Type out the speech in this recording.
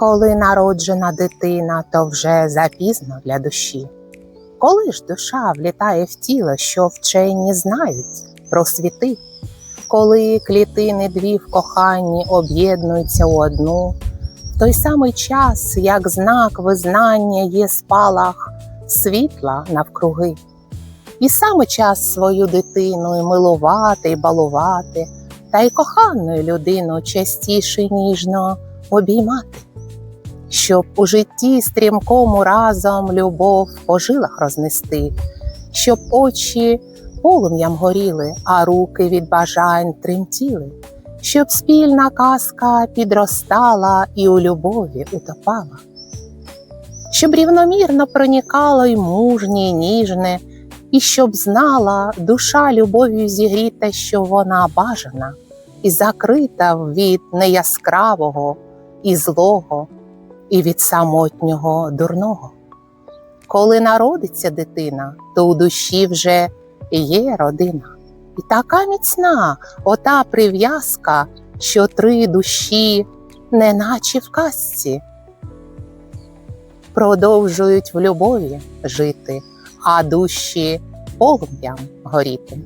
Коли народжена дитина, то вже запізно для душі. Коли ж душа влітає в тіло, що вчені знають про світи, коли клітини дві в коханні об'єднуються у одну, в той самий час, як знак визнання є спалах світла навкруги, і саме час свою дитину і милувати, і балувати, та й кохану людину частіше ніжно обіймати щоб у житті стрімкому разом любов по жилах рознести, щоб очі полум'ям горіли, а руки від бажань тремтіли, щоб спільна казка підростала і у любові утопала, щоб рівномірно проникало й мужнє, і ніжне, і щоб знала душа любов'ю зігріта, що вона бажана. І закрита від неяскравого і злого і від самотнього дурного. Коли народиться дитина, то у душі вже є родина. І така міцна ота прив'язка, що три душі, неначе в казці, продовжують в любові жити, а душі полум'ям горіти.